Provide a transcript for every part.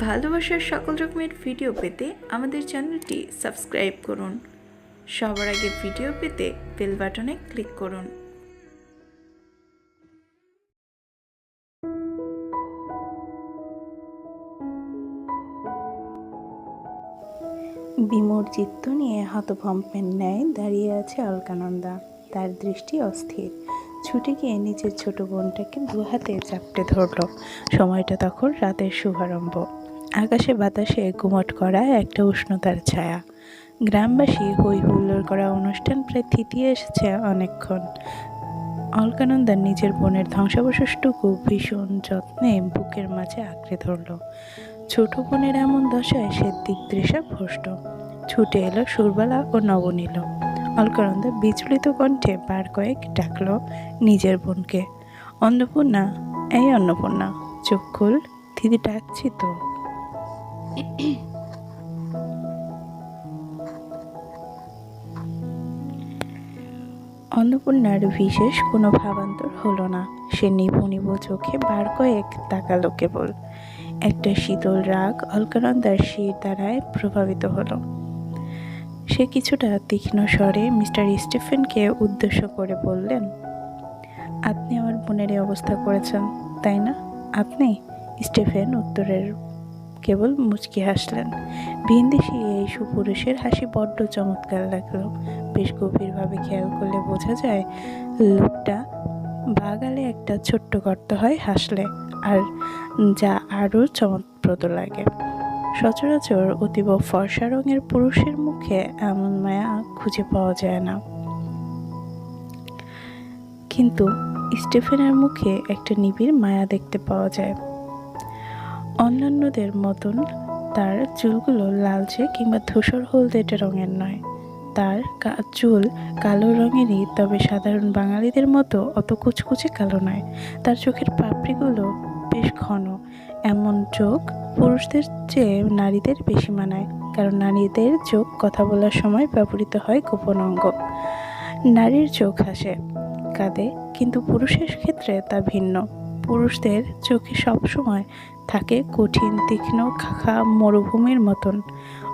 ভালোবাসার সকল রকমের ভিডিও পেতে আমাদের চ্যানেলটি সাবস্ক্রাইব করুন। সবার আগে ভিডিও পেতে বেল বাটনে ক্লিক করুন। বিমূর চিত্ত নিয়ে হতভম্পের ন্যায় দাঁড়িয়ে আছে অলকানন্দা। তার দৃষ্টি অস্থির। ছুটে গিয়ে নিজের ছোট বোনটাকে দু হাতে চাপটে ধরল। সময়টা তখন রাতের শুভারম্ভ। আকাশে বাতাসে গুমট করা একটা উষ্ণতার ছায়া। গ্রামবাসী হই হুল্লোড় করা অনুষ্ঠান প্রায় থিতিয়ে এসেছে অনেকক্ষণ। অলকানন্দার নিজের বোনের ধ্বংসাবশেষটুকু ভীষণ যত্নে বুকের মাঝে আঁকড়ে ধরল। ছোট বোনের এমন দশায় সে দিকদৃশা ভ্রষ্ট। ছুটে এলো সুরবালা ও নবনীল। অলকানন্দা বিচলিত কণ্ঠে বার কয়েক ডাকলো নিজের বোনকে। অন্নপূর্ণা, এই অন্নপূর্ণা, চোখ খুল দিদি ডাকছি তো। অন্নপূর্ণার বিশেষ কোনো ভাবান্তর হলো না। সে নিভু নিভু চোখে বার কয়েক তাকালো কেবল একটা শীতল রাগ অলকানন্দার শির দ্বারায় প্রভাবিত হলো। সে কিছুটা তীক্ষ্ণ স্বরে মিস্টার স্টিফেনকে উদ্দেশ্য করে বললেন, আপনি আমার বোনের অবস্থা করেছেন, তাই না? আপনি? স্টিফেন উত্তরের কেবল মুচকি হাসলেন। ভিনদেশি এই সুপুরুষের হাসি বড্ড চমৎকার লাগল। বেশ গভীরভাবে খেয়াল করলে বোঝা যায়, লোকটা বাগালে একটা ছোট্ট গর্ত হয়, হাসলে, আর যা আরও চমৎপ্রদ লাগে। সচরাচর অতীব ফর্সা রঙের পুরুষের মুখে এমন মায়া খুঁজে পাওয়া যায় না। কিন্তু স্টিফেনের মুখে একটা নিবিড় মায়া দেখতে পাওয়া যায়। অন্যান্যদের মতন তার চুলগুলো লালচে কিংবা ধূসর হলদেটে রঙের নয়। তার চুল কালো রঙেরই, তবে সাধারণ বাঙালিদের মতো অত কুচকুচে কালো নয়। তার চোখের পাপড়িগুলো বেশ ঘন। এমন চোখ পুরুষদের চেয়ে নারীদের বেশি মানায়, কারণ নারীদের চোখ কথা বলার সময় ব্যবহৃত হয় গোপন অঙ্গ। নারীর চোখ হাসে, কাঁদে, কিন্তু পুরুষের ক্ষেত্রে তা ভিন্ন। পুরুষদের চোখে সবসময় থাকে কঠিন, তীক্ষ্ণ, খাখা মরুভূমির মতন,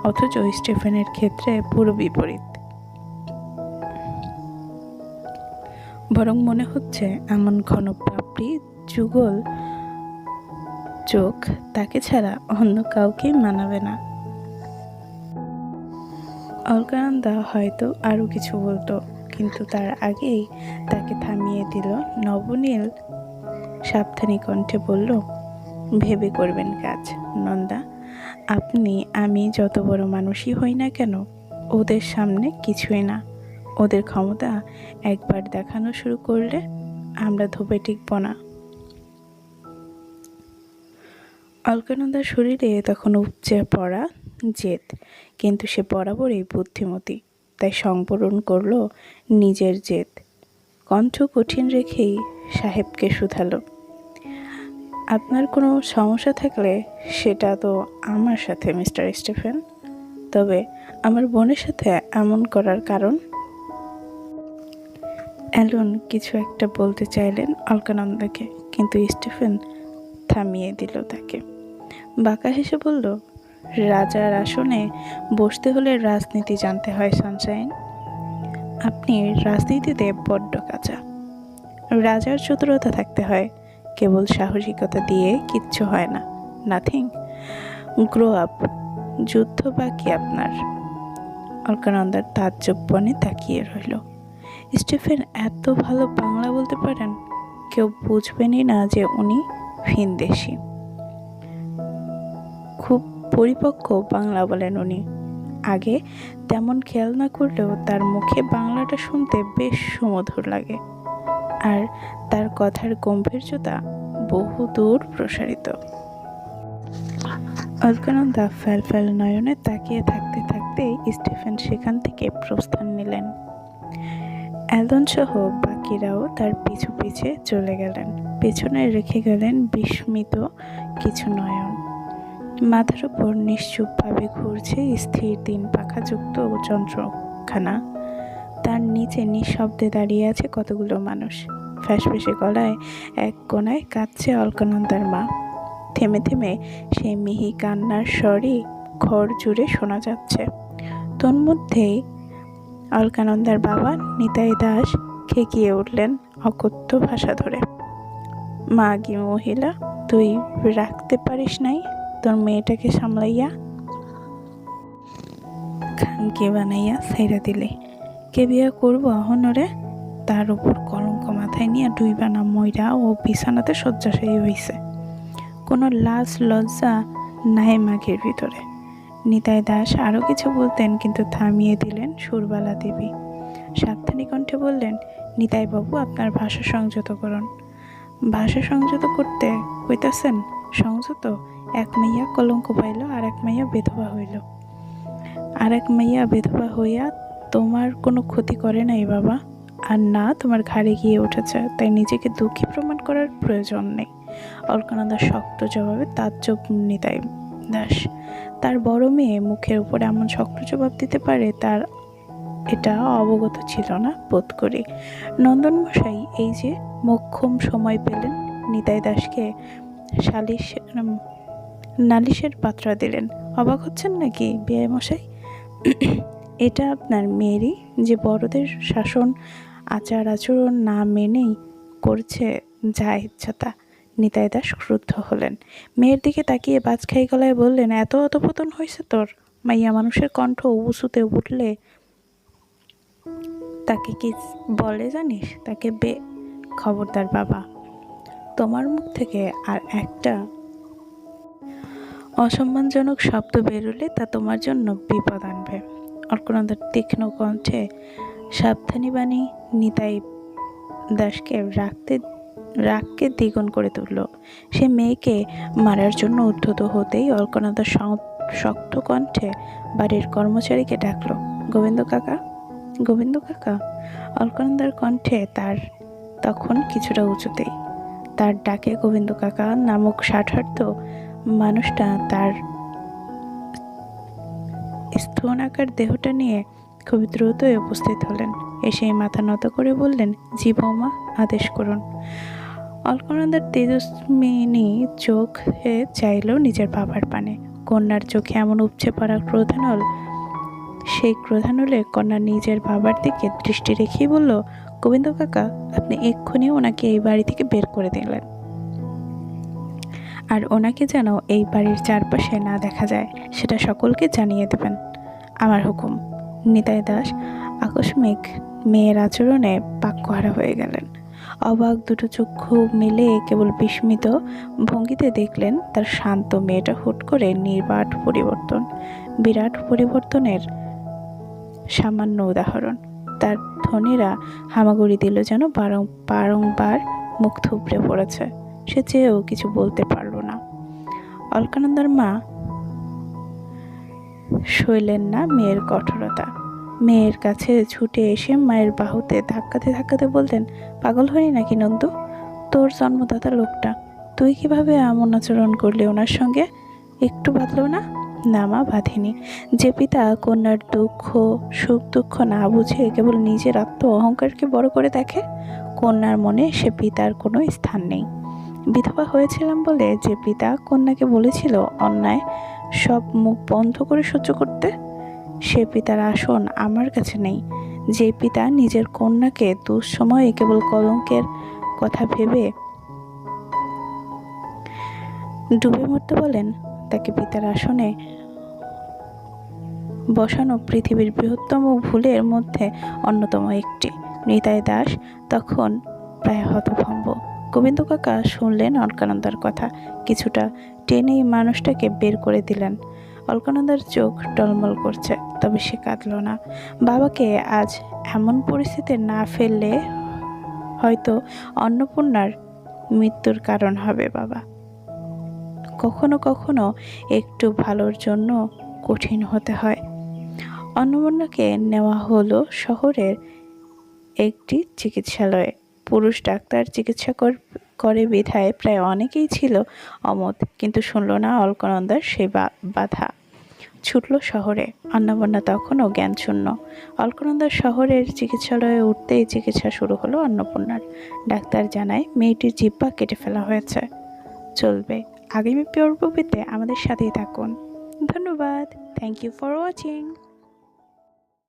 অথচ স্টেফেনের ক্ষেত্রে পুরো বিপরীত। বরং মনে হচ্ছে এমন ঘন যুগল চোখ তাকে ছাড়া অন্য কাউকে মানাবে না। অলকানন্দা হয়তো আরও কিছু বলতো, কিন্তু তার আগেই তাকে থামিয়ে দিল নবনীল। সাবধানী কণ্ঠে বলল ভেবে করবেন কাজ। নন্দা, আপনি, আমি যত বড় মানুষই হই না কেন, ওদের সামনে কিছুই না। ওদের ক্ষমতা একবার দেখানো শুরু করলে আমরা ধোপে টিকব না। অলকানন্দার শরীরে তখন উপচে পড়া জেদ, কিন্তু সে বরাবরই বুদ্ধিমতী, তাই সংবরণ করল নিজের জেদ। কণ্ঠ কঠিন রেখেই সাহেবকে শুধালো। আপনার কোনো সমস্যা থাকলে সেটা তো আমার সাথে, মিস্টার স্টিফেন। তবে আমার বোনের সাথে এমন করার কারণ? অ্যালন কিছু একটা বলতে চাইলেন অলকানন্দাকে, কিন্তু স্টিফেন থামিয়ে দিল তাকে। বাঁকা হেসে বলল, রাজার আসনে বসতে হলে রাজনীতি জানতে হয়, সানশাইন। আপনি রাজনীতিতে বড্ড কাঁচা। রাজার চতুরতা থাকতে হয় কেবল সাহসিকতা দিয়ে কিচ্ছু হয় না। নাথিং গ্রো আপ যুদ্ধ বাকি আপনার। অলকানন্দার তাজ্জব্যনে তাকিয়ে রইল। স্টিফেন এত ভালো বাংলা বলতে পারেন? কেউ বুঝবেনই না যে উনি ভিনদেশি। খুব পরিপক্ক বাংলা বলেন উনি। আগে তেমন খেয়াল না করলেও তার মুখে বাংলাটা শুনতে বেশ সুমধুর লাগে। আর তার কথার গম্ভীর্যতা বহু দূর প্রসারিত। অলকানন্দা ফ্যাল নয়নে তাকিয়ে থাকতে থাকতেই স্টিফেন সেখান থেকে প্রস্থান নিলেন। অ্যালন সহ বাকিরাও তার পিছু পিছে চলে গেলেন। পেছনে রেখে গেলেন বিস্মিত কিছু নয়ন। মাথার উপর নিশ্চুপভাবে ঘুরছে স্থির তিন পাখাযুক্ত যন্ত্রখানা। তার নিচে নিঃশব্দে দাঁড়িয়ে আছে কতগুলো মানুষ। ফ্যাসফেসে গলায় এক কোনায় কাঁদছে অলকানন্দার মা। থেমে থেমে সেই মিহি কান্নার স্বরই ঘর জুড়ে শোনা যাচ্ছে। তন্মধ্যেই অলকানন্দার বাবা নিতাই দাস খেকিয়ে উঠলেন অকথ্য ভাষা ধরে। মাগি মহিলা, তুই রাখতে পারিস নাই তোর মেয়েটাকে সামলাইয়া? খানকে বানাইয়া সাইরা দিলে। কে বিয়া করব? অহনরে তার উপর কলঙ্ক মাথায় নিয়ে দুই বানা ময়রা ও বিছানাতে শয্যাশায়ী হইছে। কোনো লাজ লজ্জা নাই মাঘের ভিতরে। নিতাই দাস আরও কিছু বলতেন কিন্তু থামিয়ে দিলেন সুরবালা দেবী। সাবধানী কণ্ঠে বললেন, নিতাই বাবু, আপনার ভাষা সংযত করুন ভাষা সংযত করতে কইতাছেন? সংযত? এক মাইয়া কলঙ্ক পাইল আর এক মাইয়া বেধবা হইল। আর এক মাইয়া বেধবা হইয়া তোমার কোনো ক্ষতি করে নাই বাবা। আর না, তোমার ঘাড়ে গিয়ে উঠেছে, তাই নিজেকে দুঃখী প্রমাণ করার প্রয়োজন নেই। অলকানন্দার শক্ত জবাবে তাজ্জব নিতাই দাস। তার বড় মেয়ে মুখের উপরে এমন শক্ত জবাব দিতে পারে, তার এটা অবগত ছিল না বোধ করি। নন্দন মশাই এই যে মোক্ষম সময় পেলেন, নিতাই দাসকে সালিশ নালিশের পাত্রা দিলেন। অবাক হচ্ছেন নাকি বিয়ে মশাই এটা আপনার মেয়েরই যে বড়দের শাসন, আচার, আচরণ না মেনেই করছে যা ইচ্ছা তা। নিতাই দাস ক্রুদ্ধ হলেন। মেয়ের দিকে তাকিয়ে বাজখাই গলায় বললেন, এত অধপতন হয়েছে তোর? মাইয়া মানুষের কণ্ঠ উঁচুতে উঠলে তাকে কি বলে জানিস? তাকে বে খবরদার বাবা। তোমার মুখ থেকে আর একটা অসম্মানজনক শব্দ বেরোলে তা তোমার জন্য বিপদ আনবে। অর্কনন্দার তীক্ষ্ণ কণ্ঠে, সাবধানী বাণী, নিতাই দাসকে রাখতে, রাগকে দ্বিগুণ করে তুলল। সে মেয়েকে মারার জন্য উদ্ধত হতেই সং- শক্ত কণ্ঠে বাড়ির কর্মচারীকে ডাকলো, গোবিন্দ কাকা গোবিন্দ কাকা। অলকনন্দার কণ্ঠে তার তখন কিছুটা উঁচুতেই, তার ডাকে গোবিন্দ কাকা নামক ষাঠার্থ মানুষটা তার স্থনাকার দেহটা নিয়ে খুব দ্রুতই উপস্থিত হলেন। এসেই মাথা নত করে বললেন, জি বৌমা, আদেশ করুন। অলকনন্দার তেজস্মিনী চোখে চাইল নিজের বাবার পানে। কন্যার চোখে এমন উপচে পড়া ক্রোধানল, সেই ক্রোধানলে কন্যা নিজের বাবার দিকে দৃষ্টি রেখেই বলল, গোবিন্দ কাকা, আপনি এক্ষুনি ওনাকে এই বাড়ি থেকে বের করে দিলেন। আর ওনাকে যেন এই বাড়ির চারপাশে না দেখা যায়, সেটা সকলকে জানিয়ে দেবেন। আমার হুকুম, নিতাই দাস, আকস্মিক মেয়ের আচরণে বাক্যহারা হয়ে গেলেন। অবাক দুটো চক্ষু মিলে কেবল বিস্মিত ভঙ্গিতে দেখলেন তার শান্ত মেয়েটা হুট করে নির্বাট পরিবর্তন, বিরাট পরিবর্তনের সামান্য উদাহরণ। তার ধনীরা হামাগুড়ি দিল যেন বারং, বারংবার মুখ থুবড়ে পড়েছে। সে চেয়েও কিছু বলতে পারল অলকানন্দার মা সইলেন না মেয়ের কঠোরতা। মেয়ের কাছে ছুটে এসে মায়ের বাহুতে ধাক্কাতে ধাক্কাতে বলতেন, পাগল হই নাকি নন্দু? তোর জন্মদাতা লোকটা। তুই কীভাবে এমন আচরণ করলি ওনার সঙ্গে? একটু বাঁধলো না? না মা, বাঁধেনি। যে পিতা কন্যার দুঃখ, সুখ দুঃখ না বুঝে কেবল নিজের আত্ম অহংকারকে বড় করে দেখে, কন্যার মনে সে পিতার কোনো স্থান নেই। বিধবা হয়েছিলাম বলে যে পিতা কন্যাকে বলেছিল, অন্যায়, সব মুখ বন্ধ করে সহ্য করতে? সে পিতার আসন আমার কাছে নেই। যে পিতা নিজের কন্যাকে দুঃসময়ে কেবল কলঙ্কের কথা ভেবে ডুবে মরতে বলেন, তাকে পিতার আসনে বসানো পৃথিবীর বৃহত্তম ভুলের মধ্যে অন্যতম একটি। নিতাই দাস তখন প্রায় হতভম্ব। গোবিন্দ কাকা শুনলেন অলকানন্দার কথা। কিছুটা টেনেই মানুষটাকে বের করে দিলেন। অলকানন্দার চোখ টলমল করছে, তবে সে কাঁদল না। বাবাকে আজ এমন পরিস্থিতি না ফেললে হয়তো অন্নপূর্ণার মৃত্যুর কারণ হবে, বাবা। কখনো কখনো একটু ভালোর জন্য কঠিন হতে হয়। অন্নপূর্ণাকে নেওয়া হলো শহরের একটি চিকিৎসালয়ে। পুরুষ ডাক্তার চিকিৎসা কর- বিধায় প্রায় অনেকেই ছিল অমত। কিন্তু শুনল না অলকানন্দার সেই বাধা। ছুটল শহরে। অন্নপূর্ণা তখনও জ্ঞানশূন্য। অলকানন্দার শহরের চিকিৎসালয়ে উঠতেই চিকিৎসা শুরু হলো অন্নপূর্ণার। ডাক্তার জানায়, মেয়েটির জিব্বা কেটে ফেলা হয়েছে। চলবে। আগামী পর্ব পেতে আমাদের সাথেই থাকুন। ধন্যবাদ। Thank you for watching